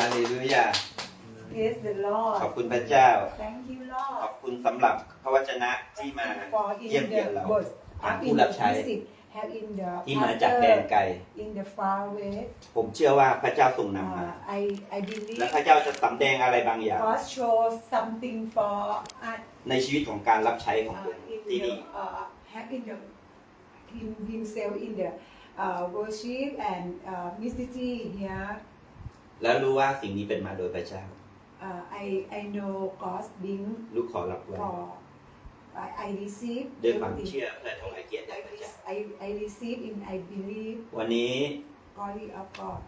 ฮาเลลูยา Praise the ขอบ Lord คุณพระเจ้า Thank you ข Lord อบคุณสำหรับพระวจนะที่มา for เยี่ยม in เยียน the เรา word ผ่าน have ผู้ in รั the บใช้ visit have in the ที่มาจากแดนไกล pastor in the far way ผมเชื่อว่าพระเจ้าทรงนำมา uh, I I believe และพระเจ้าจะสำแดงอะไรบางอย่าง God shows something for us ในชีวิตของการรับใช้ของผม uh, in ที่ the นี่ uh, have in the him himself in the uh, worship and uh, ministry here แล้วรู้ว่าสิ่งนี้เป็นมาโดยพระเจ้า uh, I I know God's being ลูกขอรับไว้ for I, I receive ด้วยความ everything. เชื่อและถวายเกียรติแด่ I, พระเจ้า I, I receive in I believe วันนี้ glory of God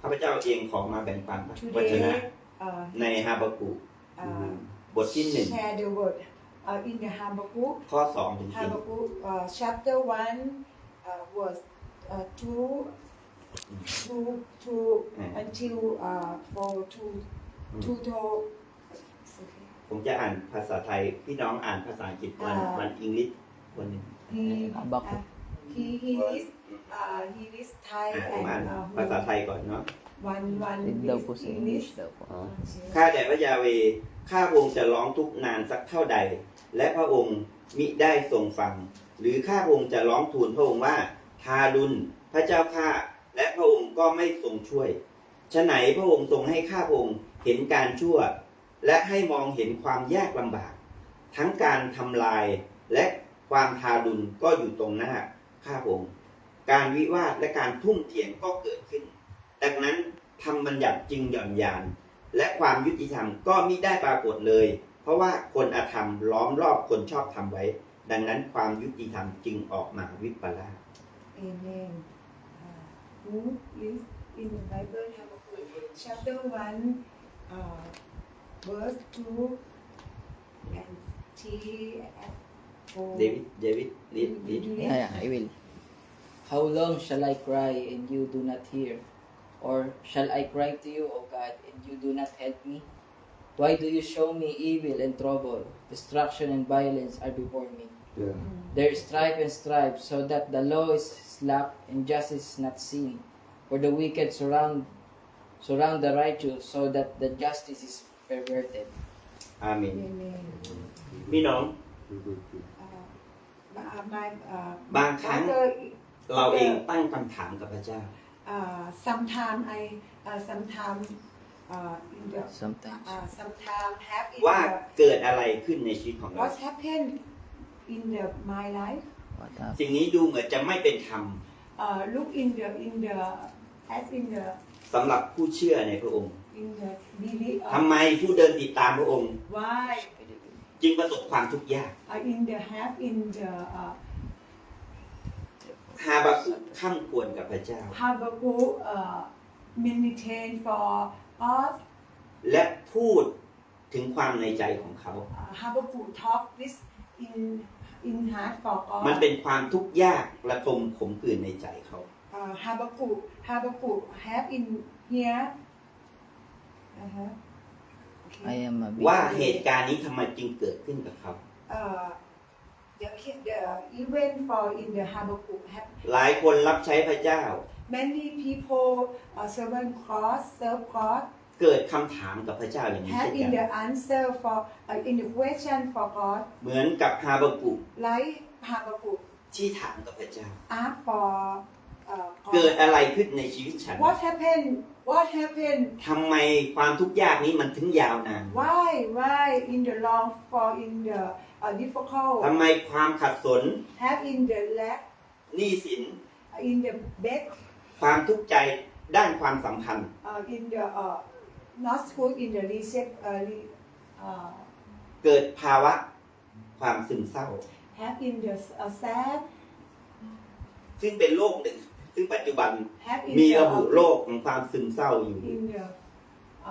ข้าพเจ้าเองขอมาแบ่งปันพระวจนะ today uh, ในฮาบากุก uh, บทที่หนึ่ง share the word uh, in the Habakkuk ข้อสองถึงสี่ Habakkuk uh, chapter 1 uh, verse uh, 2 2 2 Mm. until uh, 4 2 2 to it's okay. ผมจะอ่านภาษาไทย พี่น้องอ่านภาษาอังกฤษวันอ่า วันอังกฤษคนหนึ่ง he Habakkuk. uh, he he is uh, he is Thai อะผม and อ่าน uh, ภาษาไทยก่อนเนาะ one one Read daw is po sa English English daw po. ข้าแต่พระยาเวห์ข้าพระองค์จะร้องทุกข์นานสักเท่าใด และพระองค์มิได้ทรงฟัง หรือข้าพระองค์จะร้องทูลพระองค์ว่าทารุณพระเจ้าข้า และพระองค์ก็ไม่ทรงช่วยฉะไหนพระองค์ทรงให้ข้าพระองค์เห็นการชั่ว และให้มองเห็นความยากลำบาก ทั้งการทำลายและความทารุณก็อยู่ตรงหน้าข้าพระองค์การวิวาทและการทุ่มเถียงก็เกิดขึ้น ดังนั้นทำบัญญัติจึงหย่อนยาน และความยุติธรรมก็มิได้ปรากฏเลย เพราะว่าคนอธรรมล้อมรอบคนชอบทำไว้ ดังนั้นความยุติธรรมจึงออกมาวิปลาส Amen. Uh, who is in the Bible Chapter 1, uh, verse 2 and 3 and 4. David, David, read, read. Yeah, yeah, I will. How long shall I cry and you do not hear? Or shall I cry to you, O God, and you do not help me? Why do you show me evil and trouble? Destruction and violence are before me. Yeah. Mm. There is strife and strife, so that the law is slack and justice is not seen. For the wicked surround surround the righteous, so that the justice is perverted. อาเมน Amen. พี่น้อง Uh, my, my, uh, บางครั้ง mother, เราเองตั้งคำถามกับพระเจ้า uh, sometimes I, uh, sometimes uh, in the, Sometimes. uh, sometimes have in ว่า the, เกิดอะไรขึ้นในชีวิตของเรา what happened in the, my life. What happened? สิ่งนี้ดูเหมือนจะไม่เป็นธรรม uh, look in the in the as in the สำหรับผู้เชื่อในพระองค์ in the belief ทำ of ไมผู้เดินติดตามพระองค์ why จึงประสบความทุกข์ยาก uh, in the have in the uh, ฮาบาคุกข้ามควรกับพระเจ้า Habakkuk uh, meditate for us และพูดถึงความในใจของเขา uh, Habakkuk talk this in in heart for มัน us เป็นความทุกข์ยากระทมขมขื่นในใจเขา uh, Habakkuk Habakkuk have in here uh-huh. I okay. am a ว่า big เหตุการณ์นี้ทำไมจึงเกิดขึ้นกับเขา uh, the, the event for in the Habakkuk have หลายคนรับใช้พระเจ้า Many people uh, serve cross, serve God, เกิดคำถามกับพระเจ้าอย่างนี้ have เช่น in กัน the answer for uh, in the question for God, เหมือนกับฮาบากุก like Habakkuk ที่ถามกับพระเจ้า ask for uh, เกิด God. อะไรขึ้นในชีวิตฉัน What happened? What happened? ทำไมความทุกข์ยากนี้มันถึงยาวนาน Why? Why in the long for in the uh, difficult? ทำไมความขัดสน Have in the lack, หนี้สิน in the bed, ความทุกข์ใจด้านความสัมพันธ์ uh, in the uh, not good in the reset, uh, re, uh, เกิดภาวะความซึมเศร้า have in the uh, sad, ซึ่งเป็นโรคหนึ่ง ซึ่งปัจจุบัน have in มี the ระบุ uh, โรคของความซึมเศร้าอยู่ in the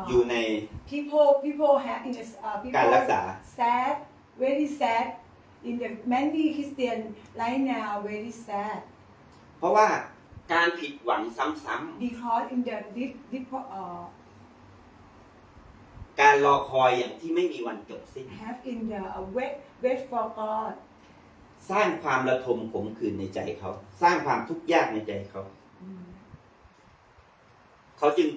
อยู่ uh, ใน people people have in the uh, การ people รักษา sad very sad in the many Christian right now very sad เพราะว่าการผิดหวังซ้ำ because in the deep deep uh, ๆ การรอคอยอย่างที่ไม่มีวันจบสิ้น have in the uh, wait wait for God สร้างความระทมขมขื่นในใจเขา สร้างความทุกข์ยากในใจเขา เขาจึง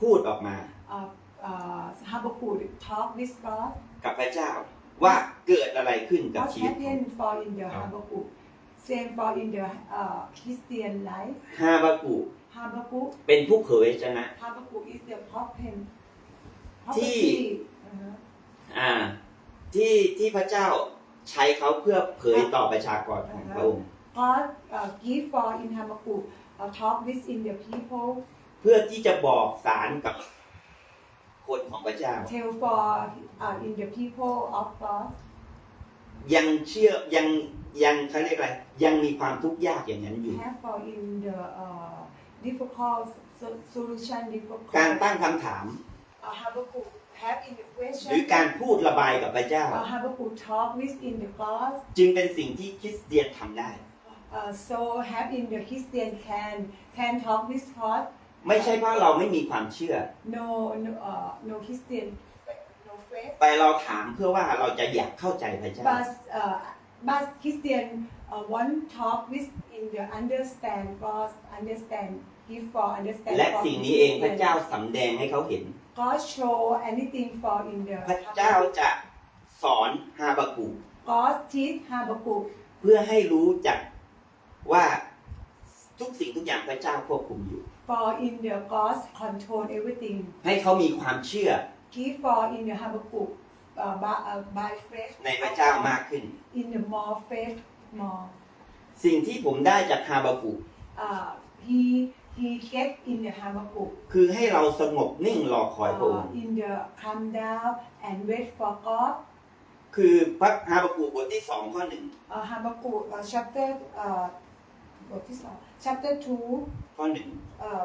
พูดออกมา uh, uh, Habakkuk talk with God กับพระเจ้าว่าเกิดอะไรขึ้นกับ what ชีวิตของ happened for in the ครับ Habakkuk same for in the uh, Christian life ฮาบากุ Habakkuk เป็นผู้เผยชนะ Habakkuk is the prophet ที่ prophecy uh-huh. อ่าที่ที่พระเจ้าใช้เขาเพื่อเผยต่อประชากรของพระองค์ God uh, give for in Habakkuk uh, talk with in the people เพื่อที่จะบอกสารกับคนของพระเจ้า tell for uh, in the people of God ยังเชื่อยังยังเขาเรียกอะไร ยังมีความทุกข์ยากอย่างนั้นอยู่ have for in the uh, difficult so- solution difficult การตั้งคำถาม uh, Habakkuk have in the หรือ question การพูดระบายกับพระเจ้า uh, Habakkuk talk with in the God จึงเป็นสิ่งที่คริสเตียนทำได้ uh, so have in the Christian can can talk with God ไม่ใช่เพราะเราไม่มีความเชื่อ no no uh, no Christian no faith แต่เราถามเพื่อว่าเราจะอยากเข้าใจพระเจ้า but uh, but Christian uh, want talk with in the understand God understand give for understand และ for สิ่งนี้เองพระ Christian. เจ้าสำแดงให้เขาเห็น God show anything for in the พระเจ้าจะสอนฮาบากุ God teach Habakkuk เพื่อให้รู้จักว่าทุกสิ่งทุกอย่างพระเจ้าควบคุมอยู่ for in the God control everything ให้เขามีความเชื่อ give for in the Habakkuk uh, by, uh, by faith ในพระเจ้ามากขึ้น in the more faith more สิ่งที่ผมได้จากฮาบากุ uh, he he get in the Habakkuk คือให้เราสงบนิ่งรอคอยพระอง uh, ค์ in the calm down and wait for God คือพระฮาบากุบทที่สองข้อหนึ่ง uh, Habakkuk uh, chapter uh, บทที่สอง chapter 2ข้อหนึ่ง uh,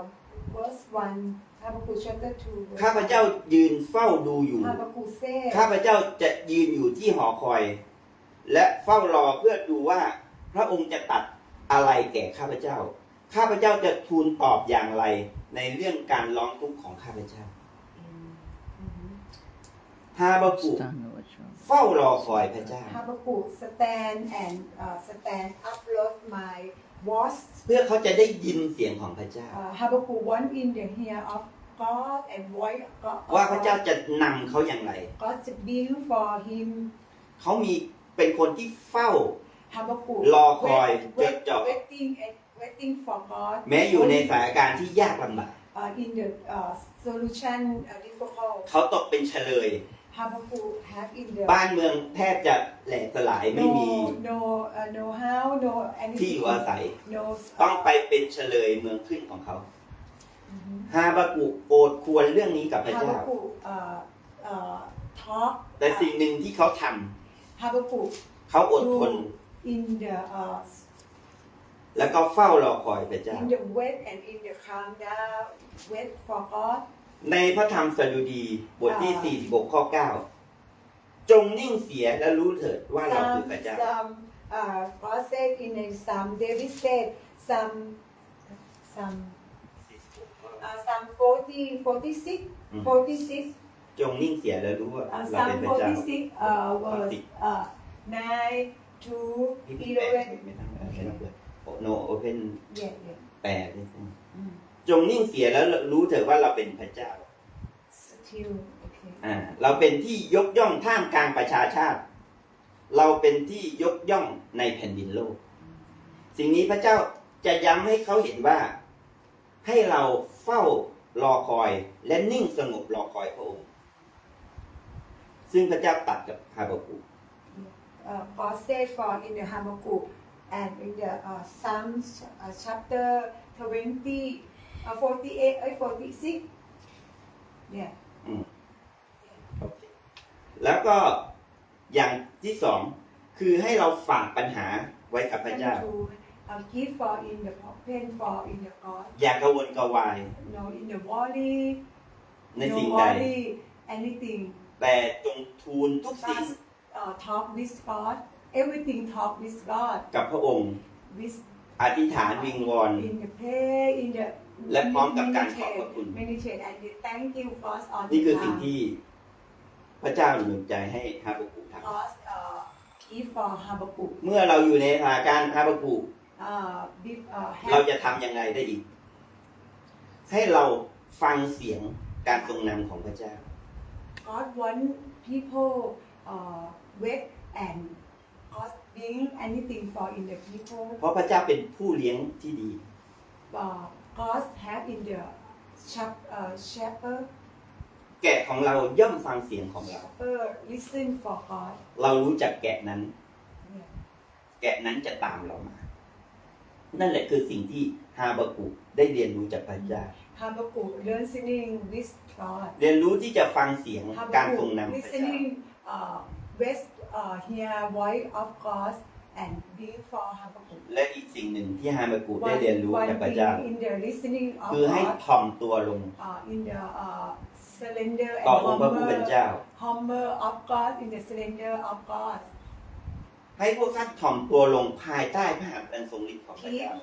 verse 1 Habakkuk chapter 2 verse ข้าพเจ้ายืนเฝ้าดูอยู่ Habakkuk said ข้าพเจ้าจะยืนอยู่ที่หอคอย และเฝ้ารอเพื่อดูว่าพระองค์จะตัดอะไรแก่ข้าพเจ้า ข้าพเจ้าจะทูลตอบอย่างไร ในเรื่องการร้องทุกข์ของข้าพเจ้าฮาบากุ Stand watch on. เฝ้ารอคอยพระเจ้า Habakkuk stand and uh, stand upload my voice เพื่อเขาจะได้ยินเสียงของพระเจ้า uh, Habakkuk want in the ear of God and voice of God ว่าพระเจ้าจะนำเขาอย่างไร God to build for him เขามีเป็นคนที่เฝ้า Habakkuk รอคอย wait, จดจ่อ wait, waiting and waiting for God แม้อยู่ในสถานการณ์ที่ยากลำบาก uh, in the uh, solution uh, difficult เขาตกเป็นเฉลย Habakkuk have in the บ้านเมืองแทบจะแหลกสลายไม่มี no no uh, no how no ที่อ anything ยู่อาศัย no ต้องไปเป็นเฉลยเมืองขึ้นของเขาอือฮึฮาบากุโอดควรเรื่องนี้กับพระเจ้า Habakkuk uh, uh, talk แต่สิ่งหนึ่งที่เขาทำ Habakkuk เขาอดทน in the uh, แล้วก็เฝ้ารอคอยพระเจ้า in the wait and in the calm down wait for God ในพระธรรมสดุดีบทที่ 46 ข้อ 9 จงนิ่งเสียและรู้เถิดว่าเราคือ some พระเจ้า some uh, God said in a Psalm David said some some uh, some 40 46 Mm. 46 จงนิ่งเสียและรู้ว่า uh, เราเป็น Psalm พระเจ้า46 uh, verse uh, 9 to พี่พี่แปล11 ไม่ต้องไม่ต้องเปิดโนโอเพน yeah yeah แปดนี่สิ mm. จงนิ่งเสียแล้วรู้เถิดว่าเราเป็นพระเจ้า still okay อ่าเราเป็นที่ยกย่องท่ามกลางประชาชาติ เราเป็นที่ยกย่องในแผ่นดินโลก สิ่งนี้พระเจ้าจะย้ำให้เขาเห็นว่า ให้เราเฝ้ารอคอยและนิ่งสงบรอคอยพระองค์ซึ่งพระเจ้าตัดกับฮาบากุ uh, God said for in the Habakkuk and in the uh, Psalms uh, chapter 20, uh, 48, uh, 46. Yeah. แล้วก็อย่างที่สองคือให้เราฝากปัญหาไว้กับพระเจ้า And to uh, give for in the pain for in the God. อย่ากระวนกระวาย No, in the body, ใน no สิ่งใด worry, anything. แต่จงทูลทุกสิ่ง Just uh, talk with God. Everything talk with God. กับพระองค์ With อธิษฐานวิงวอน in the pray, in the และพร้อมกับการขอบพระ meditate, คุณ meditate and we thank you God on นี่คือ the สิ่ง time. ที่พระเจ้าหนุนใจให้ฮาบากุท God uh, give for Habakkuk ำเมื่อเราอยู่ในสถานการณ์ฮาบากุ uh, give, uh, เรา help จะทำยังไงได้อีก ให้เราฟังเสียงการทรงนำของพระเจ้า God want people uh, wait and God being anything for in the people เพราะพระเจ้าเป็นผู้เลี้ยงที่ดี uh, God have in the shep, uh, shepherd แกะของเราย่อมฟังเสียงของเรา shepherd listen for God เรารู้จักแกะนั้น yeah. แกะนั้นจะตามเรามา นั่นแหละคือสิ่งที่ฮาบากุกได้เรียนรู้จากพระเจ้า Habakkuk listening with God เรียนรู้ที่จะฟังเสียงการทรงนำพระ Habakkuk เจ้า listening uh, with uh, hear voice of God and be for Habakkuk และอีกสิ่งหนึ่งที่ฮาบากุกได้เรียนรู้จากพระเจ้า in the listening of คือให้ God ถ่อมตัวลง uh, in the uh, surrender ต่อ and องค์พระผู้เป็น humble เจ้า humble of God in the surrender of God ให้พวกท่านถ่อมตัวลงภายใต้พระหัตถ์อันทรงฤทธิ์ของพระ keep เจ้า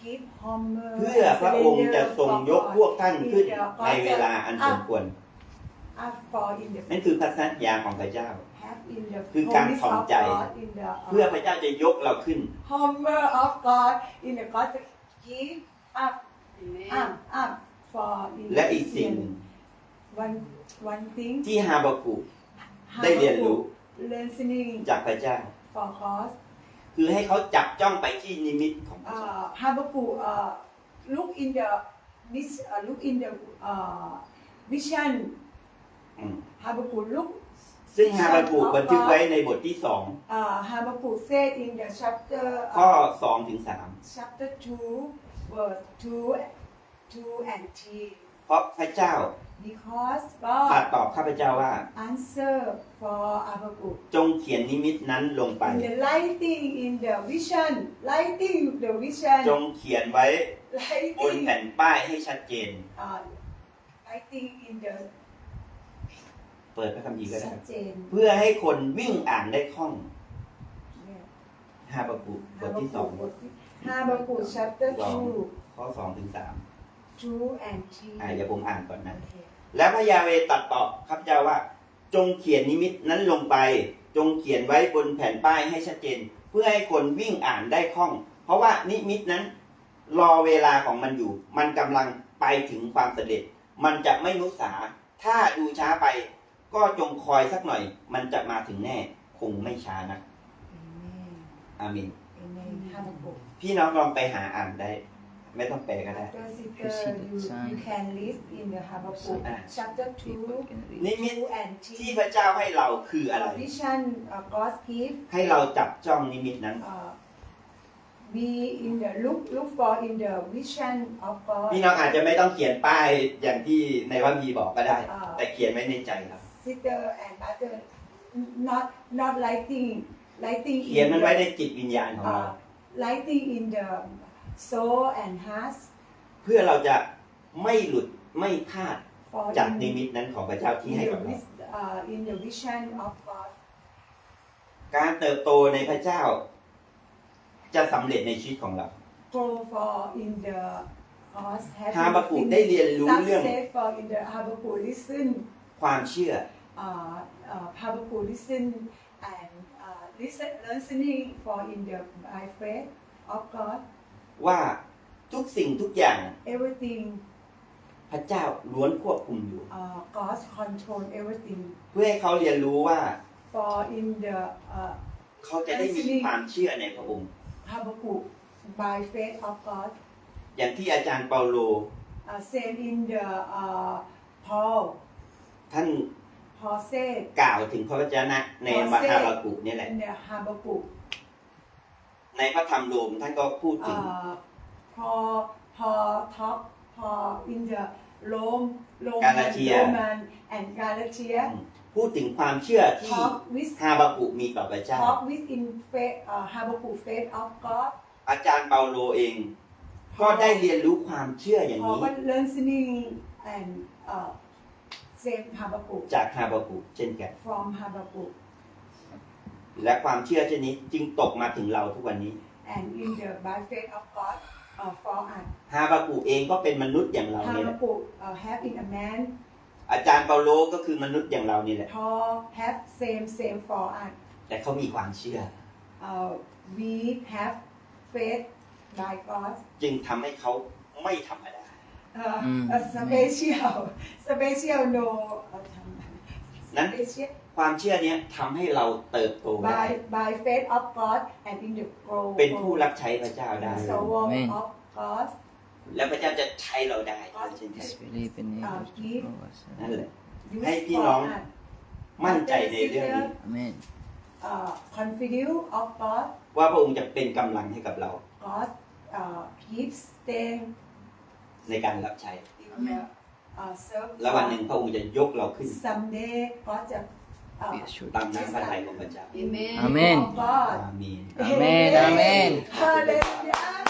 keep humble เพื่อพระองค์จะทรงยกพวกท่านขึ้นในเวลาอันสมควร up for in the นั่นคือพระสัญญาของพระเจ้า have in the คือการ promise ถ่อม of ใจ God in the เพื่อ uh, พระเจ้าจะยกเราขึ้น humble of God in the God keep up Amen. up up for in และอีกสิ่งหนึ่ง one one thing ที่ฮาบากุกได้เรียนรู้ listening จากพระเจ้า for God คือให้เขาจับจ้องไปที่นิมิตของพระเจ้า uh, Habakkuk uh, look in the this uh, look in the uh, vision อืม Habakkuk look ซึ่งฮาบากุกบันทึกไว้ในบทที่สอง uh, Habakkuk said in the chapter ข้อ uh, สองถึงสาม chapter 2 verse 2 2 and 3เพราะพระเจ้า because ตรัส God ตอบข้าพเจ้าว่า answer for Habakkuk จงเขียนนิมิตนั้นลงไป in the lighting in the vision lighting the vision จงเขียนไว้บน lighting แผ่นป้ายให้ชัดเจน uh, lighting in the เปิดพระคัมภีร์ก็ได้ ชัดเจนเพื่อให้คนวิ่งอ่านได้คล่องเนี่ยฮาบากุกบทที่สองฮาบากุก chapter สอง2ข้อสองถึงสาม2 and อ่า3เดี๋ยวผมอ่านก่อนนะโอเคและพระยาเวตรัดตอบข้าพเจ้าว่า จงเขียนนิมิตนั้นลงไป จงเขียนไว้บนแผ่นป้ายให้ชัดเจน เพื่อให้คนวิ่งอ่านได้คล่อง เพราะว่านิมิตนั้น รอเวลาของมันอยู่ มันกำลังไปถึงความสำเร็จ มันจะไม่นุสา ถ้าดูช้าไป ก็จงคอยสักหน่อย มันจะมาถึงแน่คงไม่ช้านะ Amen อาเมน Amen ฮาบากุกพี่น้องลองไปหาอ่านได้ ไม่ต้องแปลก็ได้ After seeker you you can list in the Habakkuk อ่า chapter 2นิมิต2 and ที่3พระเจ้าให้เราคืออะไร uh, vision uh, God give ให้เราจับจ้องนิมิตนั้น uh, be in the look look for in the vision of God พี่น้องอาจจะไม่ต้องเขียนป้ายอย่างที่ในพระบีบอกก็ได้อ่าแต่เขียนไว้ในใจครับ sister and brother not not lighting lighting เขียน in มันไว้ the, ในจิตวิญญาณของเรา uh, lighting in the soul and heart เพื่อเราจะไม่หลุดไม่พลาด for จาก in, นิมิตนั้นของพระเจ้าที่ in ให้ the, กับเรา vis- uh, in the vision of God การเติบโตในพระเจ้า จะสำเร็จในชีวิตของเรา go for in the cause ฮาบากุกได้เรียนรู้เรื่อง success for in the Habakkuk listen ความเชื่อ uh, uh, Habakkuk listen and uh, listen listening for in the by faith of God ว่าทุกสิ่งทุกอย่าง everything พระเจ้าล้วนควบคุมอยู่ uh, God control everything เพื่อให้เขาเรียนรู้ว่า for in the uh, เขาจะได้มีความเชื่อในพระองค์ Habakkuk by faith of God อย่างที่อาจารย์เปาโล uh, same in the uh, Paul ท่าน Paul said กล่าวถึงพระวจนะในมหาบากุเนี่ยแหละ in the Habakkuk ในพระธรรมโรมท่านก็พูดถึง uh, Paul Paul talk Paul in the Rome Roman Galatia Roman and Galatia พูดถึงความเชื่อที่ talk with ฮาบากุมีต่อพระเจ้า talk with in faith uh, Habakkuk faith of God อาจารย์เปาโลเอง ก็ได้เรียนรู้ความเชื่ออย่าง Paul นี้ was listening and uh, same Habakkuk จากฮาบากุเช่นกัน from Habakkuk และความเชื่อเช่นนี้จึงตกมาถึงเราทุกวันนี้ and in the by faith of God uh, for us ฮาบากุเองก็เป็นมนุษย์อย่างเรานี่แหละ Habakkuk uh, have in a man อาจารย์เปาโลก็คือมนุษย์อย่างเรานี่แหละ Paul have same same for us แต่เขามีความเชื่อ uh, we have faith by God จึงทำให้เขาไม่ธรรมดา uh, Mm, a special special no นั้น special ความเชื่อเนี้ยทำให้เราเติบโตได้ by by faith of God and in the grow เป็นผู้รับใช้พระเจ้าได้ so work Amen. of God และพระเจ้าจะใช้เราได้เช่นกัน Just believe in Uh, able to give. grow us. นั่นแหละ use ให้พี่ for น้อง us มั่นใจในเรื่องนี้ Amen. uh, confidence of God ว่าพระองค์จะเป็นกำลังให้กับเรา God uh, gives them ในการรับใช้ in the uh, serve และวันหนึ่ง God. พระองค์จะยกเราขึ้น someday God จะ Be uh, assured. ตามน้ำพระทัยของพระเจ้า Amen. Amen. of God Amen. Amen. Amen. Hallelujah